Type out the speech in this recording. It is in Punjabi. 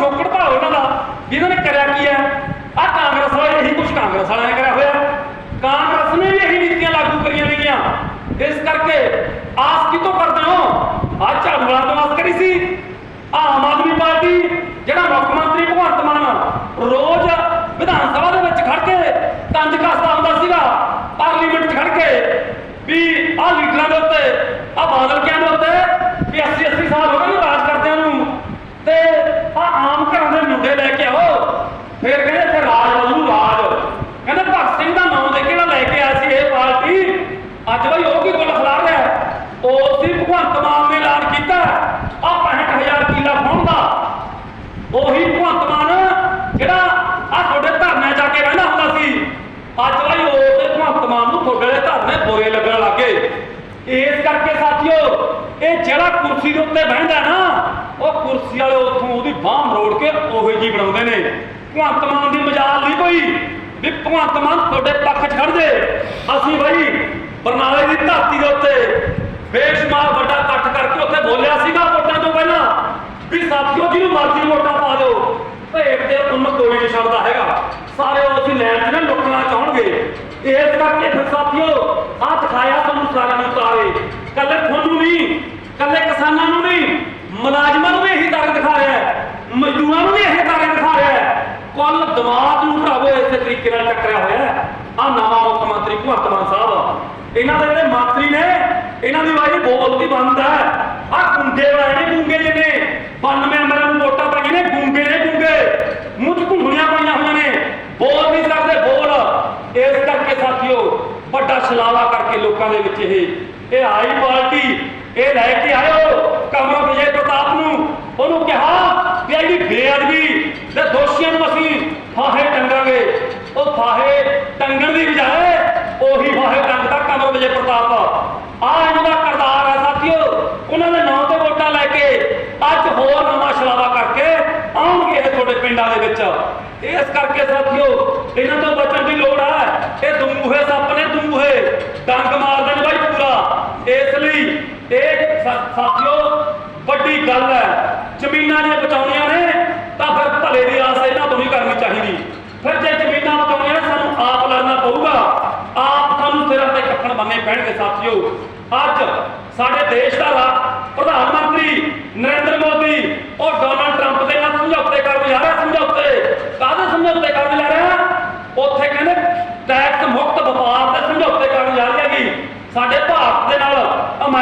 ਪਿਛੋਕੜ ਭਾਵ ਉਹਨਾਂ ਦਾ, ਵੀ ਨੇ ਕਰਿਆ ਕੀ ਹੈ? ਆ ਕਾਂਗਰਸ ਵਾਲੇ ਇਹੀ ਕੁਝ ਕਾਂਗਰਸ ਵਾਲਿਆਂ ਨੇ ਕਰਿਆ ਹੋਇਆ। ਕਾਂਗਰਸ ਨੇ ਵੀ ਇਹੀ ਨੀਤੀਆਂ ਲਾਗੂ ਕਰੀਆਂ ਨੇਗੀਆਂ। ਇਸ ਕਰਕੇ ਆਸ ਕਿਤੋਂ ਕਰਦੇ ਹੋ? ਆ ਝਾੜੂ ਵਾਲਾ ਤੋਂ ਆਸ ਕਰੀ ਸੀ। ਆਮ ਆਦਮੀ ਪਾਰਟੀ, ਜਿਹੜਾ ਮੁੱਖ ਮੰਤਰੀ ਭਗਵੰਤ ਮਾਨ ਰੋਜ਼ ਵਿਧਾਨ ਸਭਾ ਦੇ ਵਿੱਚ ਖੜ ਕੇ ਤੰਜ ਫਿਰ ਕਹਿੰਦੇ ਫਿਰ ਰਾਜ ਬਦਲੂ ਰਾਜ। ਕਹਿੰਦੇ ਭਗਤ ਸਿੰਘ ਦਾ ਨਾਮ ਦੇ ਕੇ ਲੈ ਕੇ ਆਇਆ ਸੀ ਇਹ ਪਾਰਟੀ। ਅੱਜ ਬਈ ਉਹ ਕੀ ਗੁੱਲ ਖਲਾ ਰਿਹਾ? ਹੈ? ਉਹ ਭਗਵੰਤ ਮਾਨ ਨੇ ਐਲਾਨ ਕੀਤਾ। ਆ 65000 ਕਿੱਲਾ ਫੋਨ ਦਾ। ਉਹੀ ਭਗਵੰਤ ਮਾਨ ਜਿਹੜਾ ਆ ਤੁਹਾਡੇ ਧਰਨੇ ਜਾ ਕੇ ਰਹਿੰਦਾ ਹੁੰਦਾ ਸੀ। ਅੱਜ ਬਈ ਉਹ ਤੇ ਭਗਵੰਤ ਮਾਨ ਨੂੰ ਤੁਹਾਡੇ ਦੇ ਧਰਨੇ ਬੁਰੇ ਲੱਗਣ ਲੱਗੇ ਇਸ ਕਰਕੇ ਸਾਥੀਓ, ਇਹ ਜਿਹੜਾ ਕੁਰਸੀ ਦੇ ਉੱਤੇ ਬਹਿੰਦਾ ਨਾ, ਉਹ ਕੁਰਸੀ ਵਾਲੇ ਉੱਥੋਂ ਉਹਦੀ ਬਾਹ ਮਰੋੜ ਕੇ ਉਹੇ ਜੀ ਬਣਾਉਂਦੇ ਨੇ। ਭਗਵੰਤ ਮਾਨ ਦੀ ਮਜਾਲ ਨਹੀਂ ਕੋਈ। ਵੀ ਭਗਵੰਤ ਮਾਨ ਤੁਹਾਡੇ ਪੱਖ 'ਚ ਖੜ ਜੇ। ਅਸੀਂ ਬਈ ਬਰਨਾਲੇ ਦੀ ਧਰਤੀ ਦੇ ਉੱਤੇ ਬੇਸ਼ੁਮਾਰ ਵੱਡਾ ਇਕੱਠ ਕਰਕੇ ਉੱਥੇ ਬੋਲਿਆ ਸੀਗਾ ਵੋਟਾਂ ਤੋਂ ਪਹਿਲਾਂ ਵੀ ਸਾਥੀਓ, ਜਿਹਨੂੰ ਮਰਜ਼ੀ ਵੋਟਾਂ ਪਾ ਦਿਓ ਭੇਟ ਦੇ ਪੁੰਨ ਕੋਈ ਨਹੀਂ ਛੱਡਦਾ ਹੈਗਾ। ਸਾਰੇ ਉਹ ਅਸੀਂ ਲੈਣ 'ਚ ਨਾ ਲੁੱਟਣਾ ਚਾਹਣਗੇ। ਇਸ ਕਰਕੇ ਫਿਰ ਸਾਥੀਓ, ਆਹ ਦਿਖਾਇਆ ਤੁਹਾਨੂੰ ਸਾਰਿਆਂ ਨੂੰ ਤਾਰੇ ਕੱਲੇ ਤੁਹਾਨੂੰ ਨਹੀਂ ਕੱਲੇ ਕਿਸਾਨਾਂ ਨੂੰ ਨਹੀਂ ਮੁਲਾਜ਼ਮਾਂ ਨੂੰ ਵੀ ਇਹੀ ਤਾਰੇ ਦਿਖਾ ਰਿਹਾ ਹੈ ਮਜ਼ਦੂਰਾਂ ਨੂੰ ਵੀ ਇਹ ਤਾਰੇ ਦਿਖਾ ਰਿਹਾ ਹੈ ਕੁੱਲ ਦਿਮਾਗ ਨੂੰ ਭਰਾਵੋ, ਇਸੇ ਤਰੀਕੇ ਨਾਲ ਟੱਕਰਿਆ ਹੋਇਆ ਆ ਨਵਾਂ ਮੁੱਖ ਮੰਤਰੀ ਭਗਵੰਤ ਮਾਨ ਸਾਹਿਬ। ਇਹਨਾਂ ਦੇ ਜਿਹੜੇ ਮੰਤਰੀ ਨੇ, ਇਹਨਾਂ ਦੀ ਵਾਰੀ ਬੋਲਦੀ ਬੰਦ ਹੈ। ਆ ਗੁੰਗੇ ਵਾਲੇ ਨੇ, ਗੁੰਗੇ ਜਿਹਨੇ 92 ਐਮਐਲਏ ਨੂੰ ਵੋਟਾਂ ਪਾਈਆਂ ਨੇ, ਗੁੰਗੇ ਨੇ ਗੁੰਗੇ। ਮੂੰਹ 'ਚ ਘੁੰਗਣੀਆਂ ਪਾਈਆਂ ਹੋਈਆਂ ਨੇ। ਬੋਲ ਨਹੀਂ ਸਕਦੇ, ਬੋਲ। ਇਸ ਕਰਕੇ ਸਾਥੀਓ, ਵੱਡਾ ਛਲਾਵਾ ਕਰਕੇ ਲੋਕਾਂ ਦੇ ਵਿੱਚ ਇਹ। ਇਹ ਆਈ ਪਾਰਟੀ, ਇਹ ਲੈ ਕੇ ਆਇਓ ਕਮਰਾ ਵਿਜੇ ਪ੍ਰਤਾਪ ਨੂੰ। ਉਹਨੂੰ ਕਿਹਾ ਕਿ ਇਹਦੀ ਬੇਅਦਬੀ ਦੇ ਦੋਸ਼ੀਆਂ ਨੂੰ ਫਾਹੇ ਟੰਗਾਂਗੇ ਉਹ ਫਾਹੇ ਟੰਗਣ ਦੀ ਬਜਾਏ ਉਹੀ ਫਾਹੇ ਟੰਗਦਾ ਕਮਰ ਵਿਜੇ ਪ੍ਰਤਾਪ ਆ। ਇਹਨਾਂ ਕਰਤਾਰ ਹੈ ਸਾਥੀਓ, ਉਹਨਾਂ ਦੇ ਨਾਂ ਤੇ ਵੋਟਾਂ ਲੈ ਕੇ ਅੱਜ ਹੋਰ ਨਵਾਂ ਛਲਾਵਾ ਕਰਕੇ ਆਉਣਗੇ ਇਹ ਤੁਹਾਡੇ ਪਿੰਡਾਂ ਦੇ ਵਿੱਚ। ਇਸ ਕਰਕੇ ਸਾਥੀਓ, ਇਹਨਾਂ ਤੋਂ ਬਚਣ ਦੀ ਲੋੜ ਹੈ ਇਹ ਦਮੂਹੇ ਸੱਪ ਨੇ ਦਮੂਹੇ ਡੰਗ ਮਾਰਦੇ ਨੇ ਬਾਈ ਪੂਰਾ। ਇਸ ਲਈ ਇਹ ਸਾਥੀਓ, ਵੱਡੀ ਗੱਲ ਹੈ, ਜ਼ਮੀਨਾਂ ਨੇ ਬਚਾਉਣੀਆਂ ਮੇਰੇ ਸਾਥੀਓ, ਅੱਜ ਸਾਡੇ ਦੇਸ਼ ਦਾ ਪ੍ਰਧਾਨ ਮੰਤਰੀ ਨਰਿੰਦਰ ਮੋਦੀ ਉਹ ਡੋਨਲਡ ਟਰੰਪ ਦੇ ਨਾਲ ਸਮਝੌਤੇ ਕਰਨ ਜਾ ਰਿਹਾ, ਸਮਝੌਤੇ ਕਾਹਦੇ ਸਮਝੌਤੇ ਕਰਨ ਜਾ ਰਿਹਾ? ਉੱਥੇ ਕਹਿੰਦੇ ਟੈਕਸ ਮੁਕ